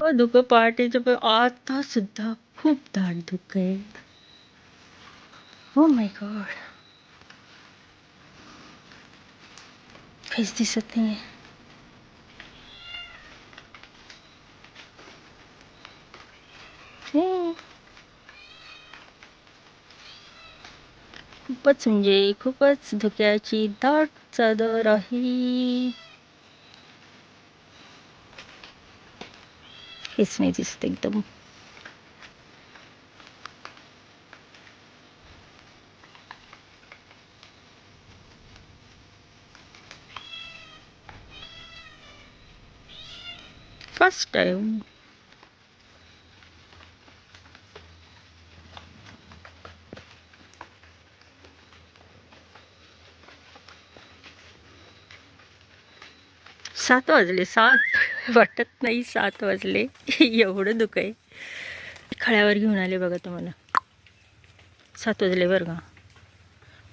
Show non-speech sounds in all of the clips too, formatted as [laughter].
हो धुकं पहाटेचं पण आता सुद्धा खूप दाट दुःख आहे हो माय गॉड फेस दिसत नाही hmm। खूपच म्हणजे खूपच धुक्याची दाट चादर आहे। हेच नाही दिसत एकदम फर्स्ट टाइम सात वाजले सात [laughs] वाटत नाही सात वाजले. [laughs] एवढं दुःख आहे. खळ्यावर घेऊन आले बघा तुम्हाला. सात वाजले बरं का.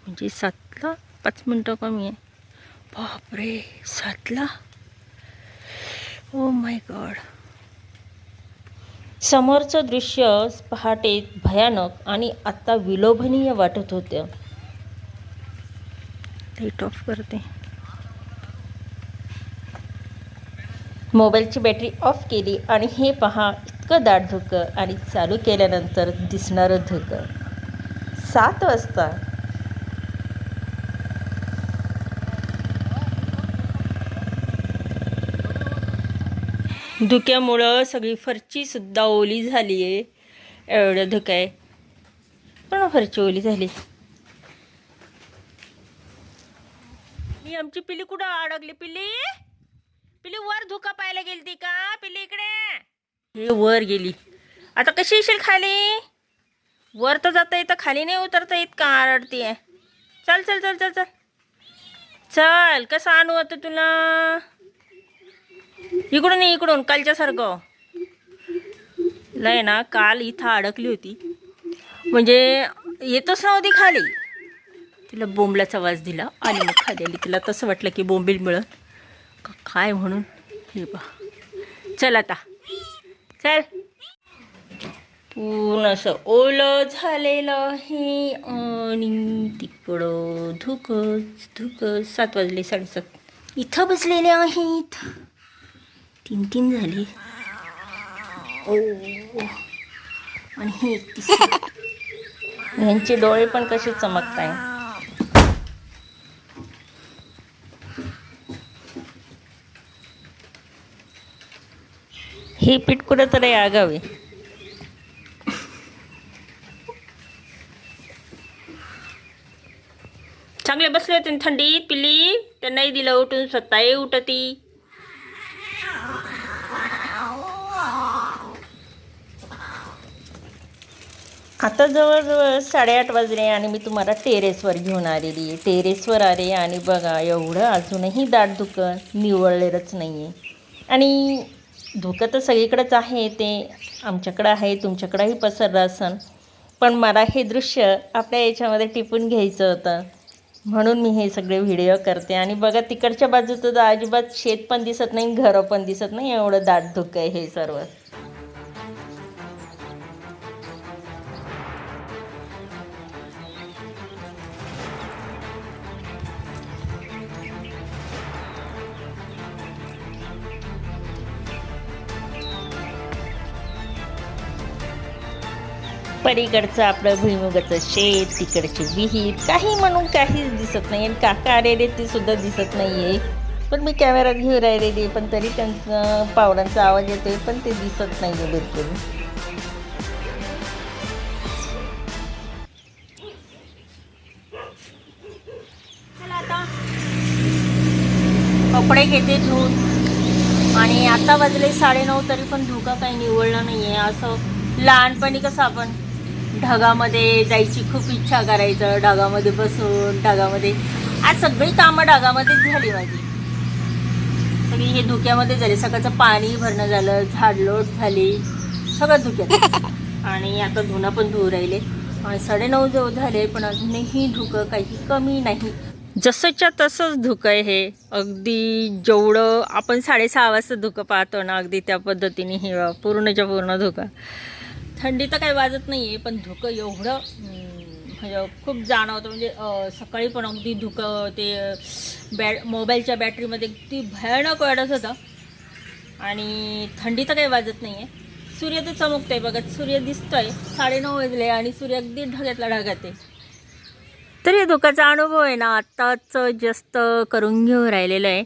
म्हणजे सातला पाच मिनटं कमी आहे. बापरे सातला? ओ माय गॉड समोरचं दृश्य पहाटे भयानक आणि आत्ता विलोभनीय वाटत होतं. लाइट ऑफ करते. मोबाईलची बॅटरी ऑफ केली आणि हे पहा इतकं दाट धुकं आणि चालू केल्यानंतर दिसणारं धुकं. सात वाजता. धुक्यामुळं सगळी फरचीसुद्धा ओली झाली आहे एवढं धुकं आहे. पण फरची ओली झाली. ही आमची पिली कुठं? अडकली पिल्ली पिली वर धुका पाहायला गेलती का? पिली इकडे हे वर गेली. आता कशी येशील खाली? वर तर जाता येतं खाली नाही उतरता येत का? आहे. चल चल चल चल चल. चल कसं आणू आता तुला? इकडून इकडून कालच्यासारखं. लय ना काल इथं अडकली होती. म्हणजे येतच नव्हती खाली. तिला बोंबलाचा वास दिला आणि मग खाली आली. तिला तसं वाटलं की बोंबील मिळत. काय म्हणून? हे बा चल आता. चल. पूर्ण असं ओलं झालेलं आहे आणि तिकडं धुकच धुकच. सात वाजले साडेसात. इथं बसलेले आहेत. तीन तीन झाले. ओ. आणि हे यांचे डोळे पण कसे चमकताय आहे हे पीठ कुठं तरी आगावे. चांगले बसले होते ना थंडीत पिली? तर नाही दिलं उठून स्वतः. उठती आता जवळजवळ साडेआठ वाजले आणि मी तुम्हाला टेरेसवर घेऊन आलेली आहे. टेरेसवर आले आणि बघा एवढं अजूनही दाट दुखत निवळलेलंच नाही आहे आणि धोकं तर सगळीकडंच आहे ते आमच्याकडं आहे तुमच्याकडंही पसरलं असन. पण मला हे दृश्य आपल्या याच्यामध्ये टिपून घ्यायचं होतं. म्हणून मी हे सगळे व्हिडिओ करते. आणि बघा तिकडच्या बाजूचं तर अजिबात शेत पण दिसत नाही घरं पण दिसत नाही एवढं दाट धुकं आहे हे सर्व. पलीकडचं आपलं भुईमुगाचं शेत तिकडची विहीर काही म्हणून काहीच दिसत नाही आणि काका आलेले ते सुद्धा दिसत नाही आहे पण मी कॅमेरात घेऊन राहिलेली पण तरी त्यांचं पावलांचा आवाज येतोय पण ते दिसत नाही आहे बिलकुल आता. कपडे घेते धुवून आणि आता वाजले साडेनऊ तरी पण धुका काही निवडला नाही आहे असं लहानपणी कसं आपण ढगामध्ये जायची खूप इच्छा करायचं ढगामध्ये बसून ढगामध्ये. आज सगळी कामं ढगामध्येच झाली माझी. सगळी हे धुक्यामध्ये झाले. सकाळचं पाणी भरणं झालं झाडलोट झाली. सगळं धुक्यात. आणि आता धुणं पण धुवू राहिले. आणि साडेनऊ जवळ झाले पण अजूनही धुकं काही कमी नाही. जसंच्या तसंच धुकं आहे हे. अगदी जेवढं आपण साडेसहा वाजता धुकं पाहतो ना अगदी त्या पद्धतीने हे पूर्णच्या पूर्ण धुकं. थंडी तर काही वाजत नाही आहे पण धुकं एवढं म्हणजे खूप जाणवतं. म्हणजे सकाळी पण अगदी धुकं ते बॅ मोबाईलच्या बॅटरीमध्ये अगदी भयानक वाढत होतं. आणि थंडी तर काही वाजत नाही आहे सूर्य तर चमकतोय बघा सूर्य दिसतोय. साडेनऊ वाजले आणि सूर्य अगदी ढगातला ढगात आहे. तर या धुकाचा अनुभव आहे ना आत्ताच जास्त करून घेऊन राहिलेलं आहे.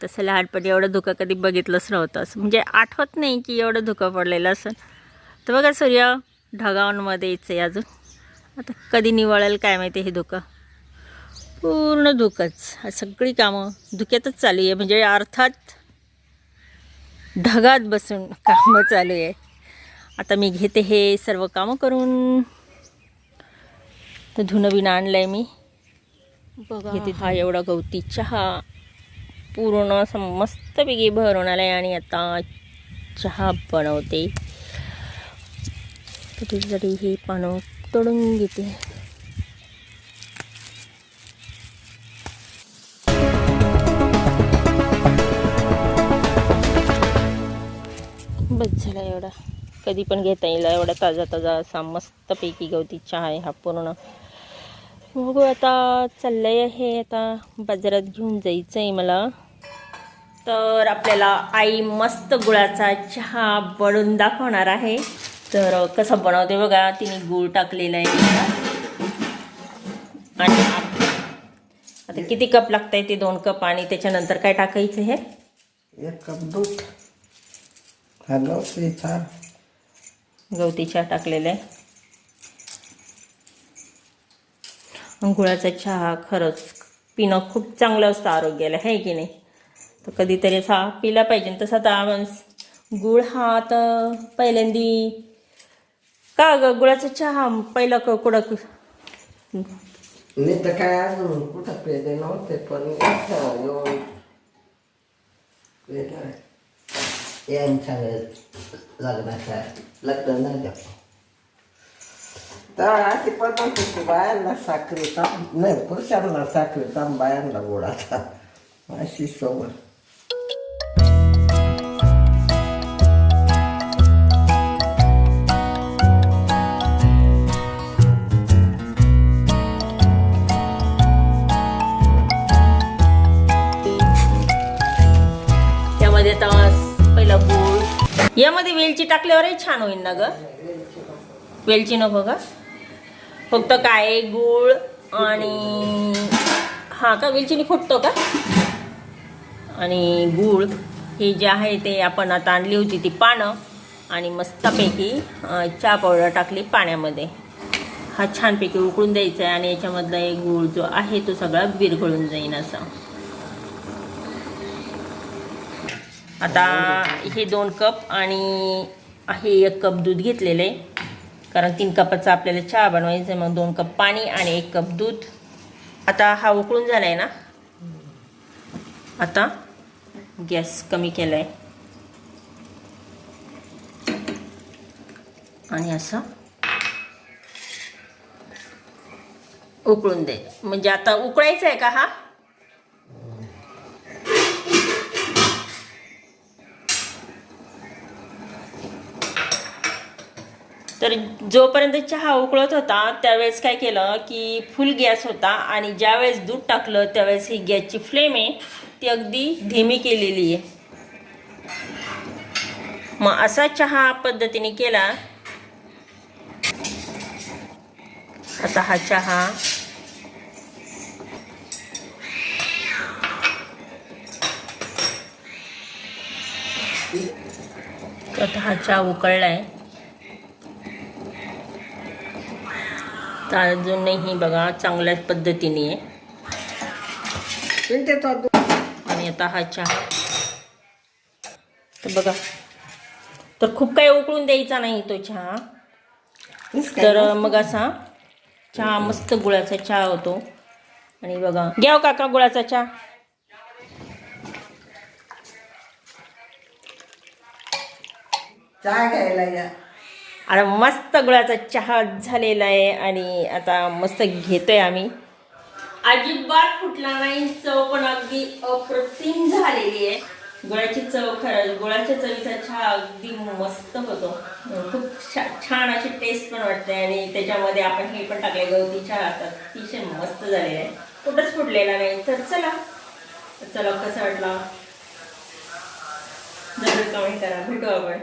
तसं लहानपणी एवढं धुकं कधी बघितलंच नव्हतं. असं म्हणजे आठवत नाही की एवढं धुकं पडलेलं असं. तर बघा सूर्य ढगांमध्येच आहे अजून. आता कधी निवळेल काय माहिती हे धुकं? पूर्ण धुकंच. सगळी कामं धुक्यातच चालू आहे. म्हणजे अर्थात ढगात बसून कामं चालू आहे. आता मी घेते हे सर्व कामं करून. तर धुणं बिणं आणलं आहे मी. बघा. हा एवढा गवती चहा. पूर्ण असं मस्तपैकी भरून आला आहे आणि आता चहा बनवते. त्याच्यासाठी हे पानं तोडून घेते बस झाला एवढा. कधी पण घेता येईल एवढा ताजा ताजा असा मस्तपैकी गवती चहा आहे हा पूर्ण. बघू आता चाललंय आहे आता बाजारात घेऊन जायचं आहे मला. तर आपल्याला आई मस्त गुळाचा चहा बळून दाखवणार आहे. तर कसा बनवते बघा तिने गुळ टाकलेला आहे. आणि आता किती कप लागत आहे ते दोन कप आणि त्याच्यानंतर काय टाकायचं हे? एक कप दूध. हा गवती चहा टाकलेला आहे. गुळाचा चहा खरंच पिणं खूप चांगलं असतं आरोग्याला आहे की नाही? तर कधीतरी असा पिला पाहिजे. तसा तर गुळ हा तर पहिल्यांदी का ग गुळाचा चहा पहिला क कुठं मी तर काय अजून? कुठं पेले नव्हते पण इथं येऊन पेलं. यांच्या लग्नाच्या लग्न झालं तर अशी पद्धत होती बायांना साखरेचा. नाही पुरुषांना साखरेचा बायांना गोडाचा अशी सोबत. यामध्ये वेलची टाकल्यावरही छान होईल ना ग? वेलची नको का फक्त काय? गुळ आणि हा का? वेलचीने फुटतो का? आणि गूळ हे जे आहे ते आपण आता आणली होती ती पानं. आणि मस्तपैकी चहा पावडर टाकली पाण्यामध्ये. हा छानपैकी उकळून द्यायचा आहे आणि याच्यामधला एक गूळ जो आहे तो सगळा विरघळून जाईन असा. आता हे दोन कप आणि हे एक कप दूध घेतलेलं. आहे कारण तीन कपाचा आपल्याला चहा बनवायचा आहे मग दोन कप पाणी आणि एक कप दूध. आता हा उकळून झाला आहे ना? आता गॅस कमी केला आहे आणि असं उकळून दे. म्हणजे आता उकळायचं आहे का हा? तर जोपर्यंत चहा उकळत होता त्यावेळेस काय केलं की फुल गॅस होता आणि ज्यावेळेस दूध टाकलं त्यावेळेस ही गॅसची फ्लेम आहे ती अगदी धीमी केलेली आहे. मग असा चहा पद्धतीने केला. आता हा चहा. आता हा चहा उकळला आहे तर अजूनही बघा चांगल्याच पद्धतीने. आहे आणि आता हा चहा. तर बघा तर खूप काही उकळून द्यायचा नाही तो चहा. तर मग असा चहा मस्त गुळाचा चहा होतो. आणि बघा घ्याव काका गुळाचा चहा. चहा घ्यायला या. आणि मस्त गुळाचा चहा झालेला आहे आणि आता मस्त घेतोय आम्ही. अजिबात फुटला नाही चव पण अगदी अप्रतिम झालेली आहे. गुळाची चव खरं गुळाच्या चवीचा चहा अगदी मस्त होतो. खूप छा- छान अशी टेस्ट पण वाटते आणि त्याच्यामध्ये आपण हे पण टाकले गवती चहा आता अतिशय मस्त झालेला आहे. कुठंच फुटलेला नाही. तर चला. चला कसं वाटला? जरूर कमेंट करा. भेटू आपण.